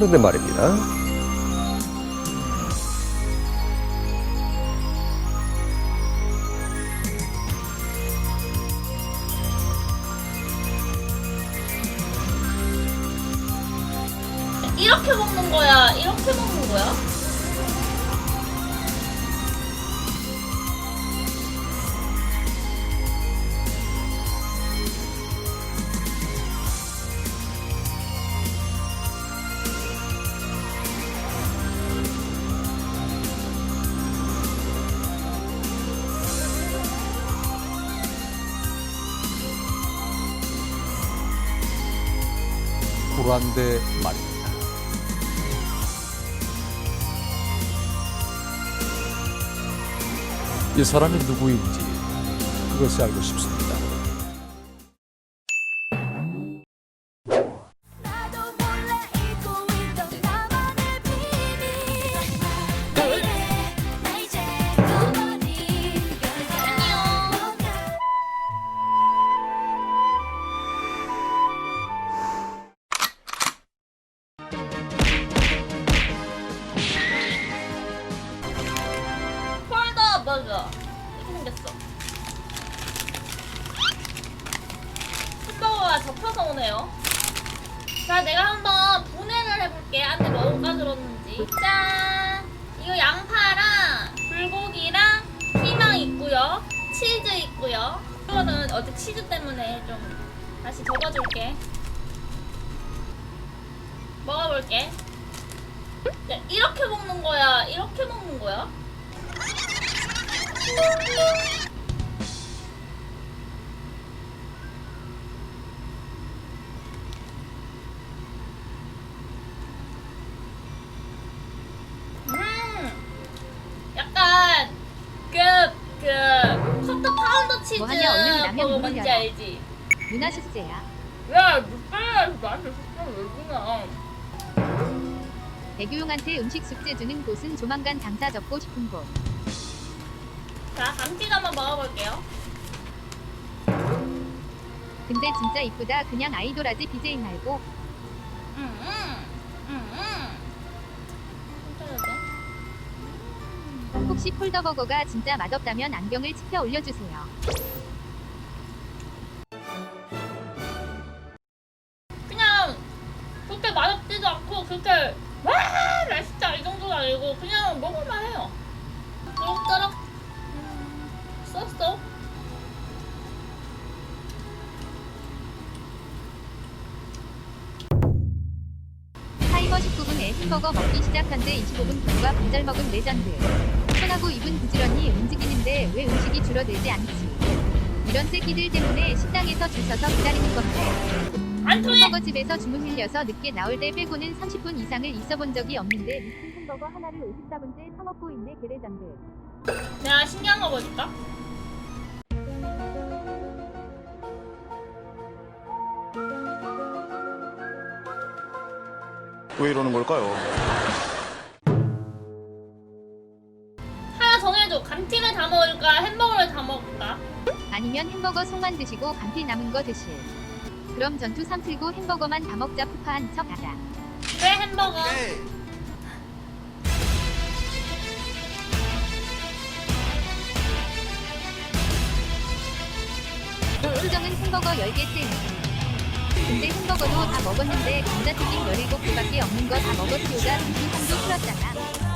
그런데 말입니다. 이렇게 먹는 거야? 이렇게 먹는 거야? 불안데 말입니다. 이 사람이 누구인지 그것을 알고 싶습니다. 오네요. 자, 내가 한번 분해를 해볼게. 안에 뭐가 들었는지. 짠! 이거 양파랑 불고기랑 피망 있고요. 치즈 있고요. 이거는 어제 치즈 때문에 좀 다시 적어줄게. 먹어볼게. 야, 이렇게 먹는 거야? 이렇게 먹는 거야? 치즈 뭐하냐, 얼른 라면 문을 뭔지. 알지? 누나 숙제야. 야, 롯데리아에서 나한테 숙제를 왜 주냐? 대교용한테 음식 숙제 주는 곳은 조만간 장사 접고 싶은 곳. 자, 감튀도 한번 먹어볼게요. 근데 진짜 이쁘다. 그냥 아이돌하지 BJ 말고. 혹시 폴더버거가 진짜 맛없다면 안경을 치켜 올려주세요. 그냥 그렇게 맛없지도 않고 그렇게 와 맛있다 이 정도가 아니고 그냥 먹을만 해요. 그럭저럭 음, 썼어. 타이머 19분에 햄버거 먹기 시작한 데 25분 경과 분절 먹은 레전드. 손하고 입은 부지런히 움직이는데 왜 음식이 줄어들지 않지? 이런 새끼들 때문에 식당에서 줄 서서 기다리는 건데. 안 통해. 햄버거집에서 주문 밀려서 늦게 나올 때 빼고는 30분 이상을 있어 본 적이 없는데 미친 햄버거 하나를 54분째 처먹고 있네 개레전드. 내가 신기한 거 보여줄까? 왜 이러는 걸까요? 아니면 햄버거 송만 드시고 감튀 남은 거 드실. 그럼 전투 3 틀고 햄버거만 다 먹자 푸파한 척 하자. 그래 햄버거. 표정은 햄버거 10개째. 근데 햄버거도 다 먹었는데 감자튀김 17개밖에 없는 거 다 먹었지오가 전투 3도 풀었잖아.